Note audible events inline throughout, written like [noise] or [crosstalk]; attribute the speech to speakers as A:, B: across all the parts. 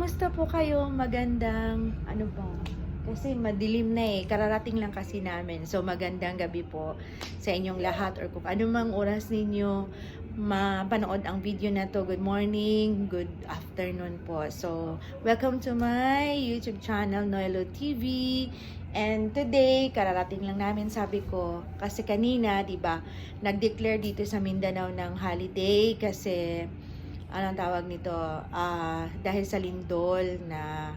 A: Kumusta po kayo? Magandang, ano ba? Kasi madilim na eh. Kararating lang kasi namin. So, magandang gabi po sa inyong lahat or kung anumang oras ninyo mapanood ang video na to. Good morning, good afternoon po. So, welcome to my YouTube channel, Noelo TV. And today, kararating lang namin, sabi ko, kasi kanina, di ba, nag-declare dito sa Mindanao ng holiday kasi anong tawag nito, ah dahil sa lindol na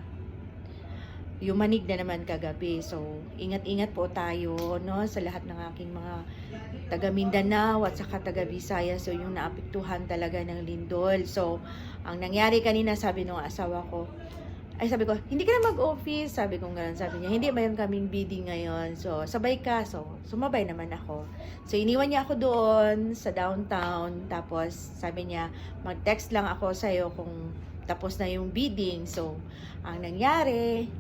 A: yumanig na naman kagabi. So, ingat-ingat po tayo, no, sa lahat ng aking mga taga Mindanao at saka taga Visaya. So, yung naapektuhan talaga ng lindol. So, ang nangyari kanina, sabi nung asawa ko, ay sabi ko, hindi ka na mag-office. Sabi ko gano'n. Sabi niya, hindi, mayroon kaming bidding ngayon. So, sabay ka. So, sumabay naman ako. So, iniwan niya ako doon sa downtown. Tapos, sabi niya, mag-text lang ako sa'yo kung tapos na yung bidding. So, ang nangyari,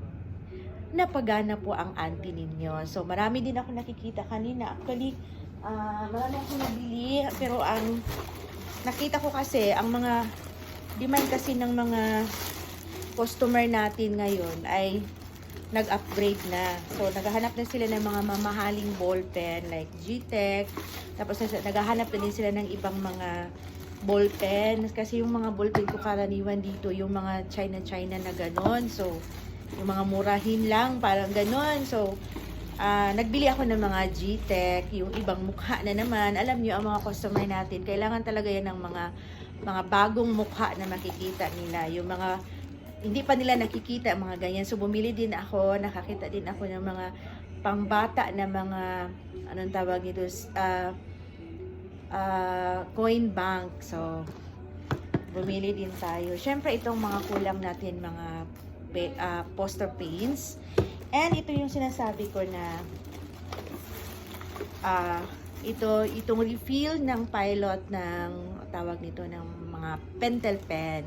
A: napagana po ang auntie ninyo. So, marami din ako nakikita kanina. Actually, ah marami akong nabili. Pero ang nakita ko kasi, ang mga demand kasi ng mga customer natin ngayon ay nag-upgrade na. So, naghahanap na sila ng mga mamahaling ballpen like G-Tech. Tapos, naghahanap na din sila ng ibang mga ballpen. Kasi yung mga ballpen ko karaniwan dito, yung mga China-China na ganon. So, yung mga murahin lang, parang ganon. So, ah, nagbili ako ng mga G-Tech, yung ibang mukha na naman. Alam niyo ang mga customer natin, kailangan talaga yan ng mga mga bagong mukha na makikita nila. Yung mga hindi pa nila nakikita mga ganyan. So bumili din ako, nakakita din ako ng mga pangbata na mga anong tawag nito ah ah, coin bank. So bumili din tayo. Syempre itong mga kulang natin mga ah, poster paints. And ito yung sinasabi ko na ah ito itong refill ng pilot ng tawag nito ng mga pentel pen.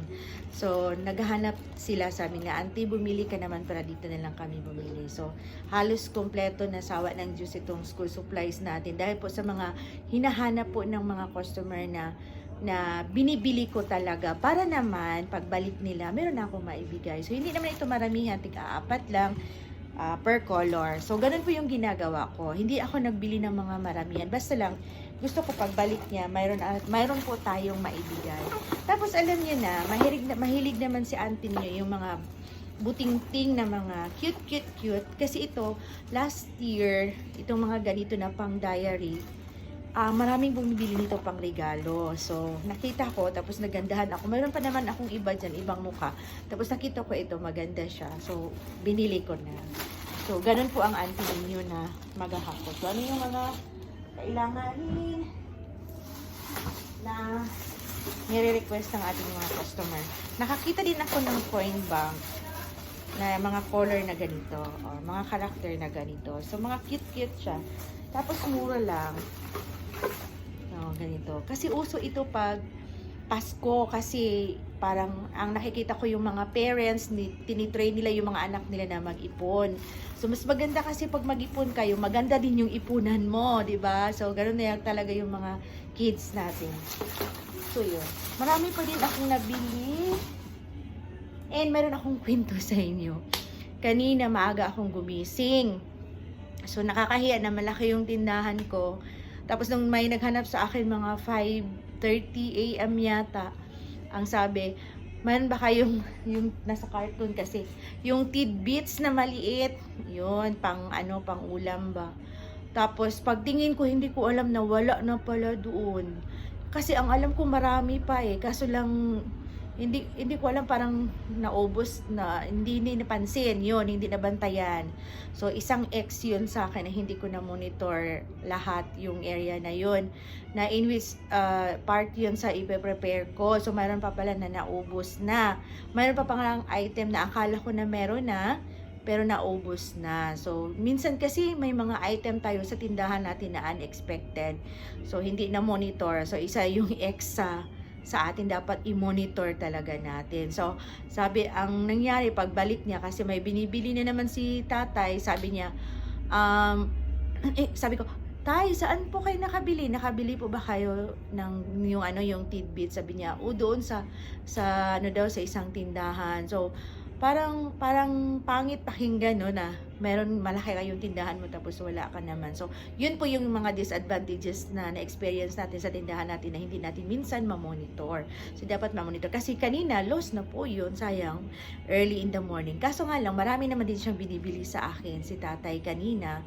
A: So, naghahanap sila sabi niya, Auntie, bumili ka naman para dito na lang kami bumili. So, halos kompleto na sawa ng Diyos itong school supplies natin dahil po sa mga hinahanap po ng mga customer na na binibili ko talaga para naman pagbalik nila, meron na akong maibigay. So, hindi naman ito maramihan, tika-apat lang ah, per color. So, ganun po yung ginagawa ko. Hindi ako nagbili ng mga maramihan. Basta lang, gusto ko pagbalik niya, mayroon, ah, mayroon po tayong maibigay. Tapos, alam niyo na, mahilig, na, mahilig naman si auntie niyo yung mga buting-ting na mga cute, cute, cute. Kasi ito, last year, itong mga ganito na pang diary, ah maraming bumibili nito pang regalo. So, nakita ko, tapos nagandahan ako. Mayroon pa naman akong iba dyan, ibang mukha. Tapos nakita ko ito, maganda siya. So, binili ko na. So, ganun po ang auntie ninyo na maghahakot. So, ano yung mga kailanganin na nire-request ng ating mga customer. Nakakita din ako ng coin bank na mga color na ganito, or mga character na ganito. So, mga cute-cute siya. Tapos, mura lang. No, ganito. Kasi uso ito pag Pasko kasi parang ang nakikita ko yung mga parents ni tinitrain nila yung mga anak nila na mag-ipon. So mas maganda kasi pag mag-ipon kayo, maganda din yung ipunan mo, 'di ba? So ganoon na yan talaga yung mga kids natin. So yun. Marami pa din akong nabili. And meron akong kwento sa inyo. Kanina maaga akong gumising. So nakakahiya na malaki yung tindahan ko. Tapos nung may naghanap sa akin mga 5.30 a.m. yata, ang sabi, man ba kayong yung nasa cartoon kasi, yung tidbits na maliit, yun, pang ano, pang ulam ba. Tapos pagtingin ko, hindi ko alam na wala na pala doon. Kasi ang alam ko marami pa eh, kaso lang hindi hindi ko alam parang naubos na hindi ni napansin yun hindi nabantayan so isang X yun sa akin na hindi ko na monitor lahat yung area na yun na in which uh, part yun sa ipe-prepare ko so mayroon pa pala na naubos na mayroon pa pang item na akala ko na meron na pero naubos na. So, minsan kasi may mga item tayo sa tindahan natin na unexpected. So, hindi na monitor. So, isa yung X sa sa atin dapat i-monitor talaga natin. So, sabi, ang nangyari pagbalik niya, kasi may binibili na naman si tatay, sabi niya, um, [clears throat] eh, sabi ko, Tay, saan po kayo nakabili? Nakabili po ba kayo ng yung ano yung tidbit sabi niya? O doon sa sa ano daw sa isang tindahan. So parang parang pangit pakinggan no na meron malaki kayong tindahan mo tapos wala ka naman. So yun po yung mga disadvantages na na-experience natin sa tindahan natin na hindi natin minsan ma-monitor. So dapat ma-monitor kasi kanina lost na po yun, sayang early in the morning. Kaso nga lang marami naman din siyang binibili sa akin si tatay kanina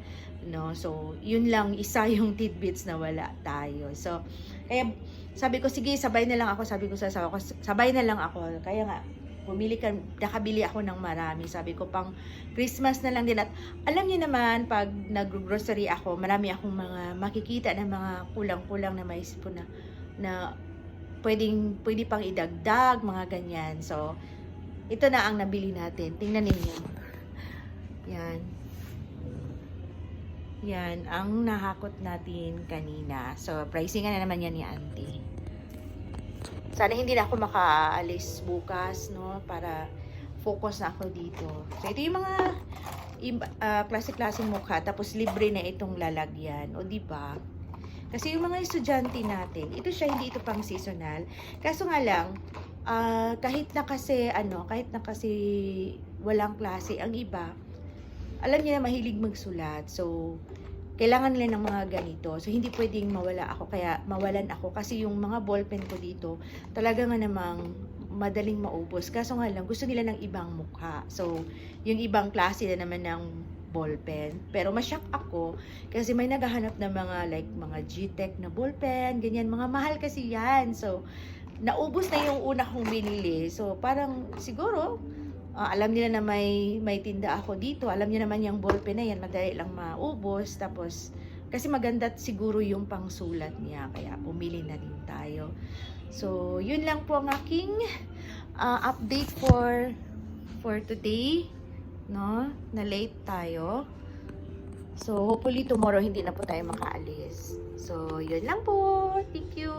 A: no so yun lang isa [laughs] yung tidbits na wala tayo so kaya sabi ko sige sabay na lang ako sabi ko sa asawa ko sabay na lang ako kaya nga bumili ka nakabili ako ng marami. Sabi ko pang Christmas na lang din. At alam niyo naman pag nag-grocery ako marami akong mga makikita na mga kulang-kulang na may po na na pwedeng pwede pang idagdag mga ganyan. So ito na ang nabili natin. Tingnan ninyo. Yan. Yan, ang nahakot natin kanina. So, pricingan na naman yan ni auntie. Sana hindi na ako makaalis bukas, no? Para focus na ako dito. So, ito yung mga iba- ah, klase-klaseng mukha. Tapos, libre na itong lalagyan. O, di ba? Kasi yung mga estudyante natin, ito siya, hindi ito pang seasonal. Kaso nga lang, ah, kahit na kasi, ano, kahit na kasi walang klase, ang iba, alam niya na mahilig magsulat. So, kailangan nila ng mga ganito. So, hindi pwedeng mawala ako. Kaya, mawalan ako. Kasi yung mga ballpen ko dito, talaga nga namang madaling maubos. Kaso nga lang, gusto nila ng ibang mukha. So, yung ibang klase na naman ng ballpen. Pero masyak ako kasi may naghahanap ng mga like mga G-Tech na ballpen, ganyan. Mga mahal kasi yan. So, naubos na yung una kong binili. So, parang siguro, Ah, alam nila na may may tinda ako dito. Alam niya naman yung ballpen na yan, madali lang maubos. Tapos, kasi maganda siguro yung pangsulat niya. Kaya pumili na din tayo. So, yun lang po ang aking ah, update for for today. No? Na late tayo. So, hopefully tomorrow hindi na po tayo makaalis. So, yun lang po. Thank you.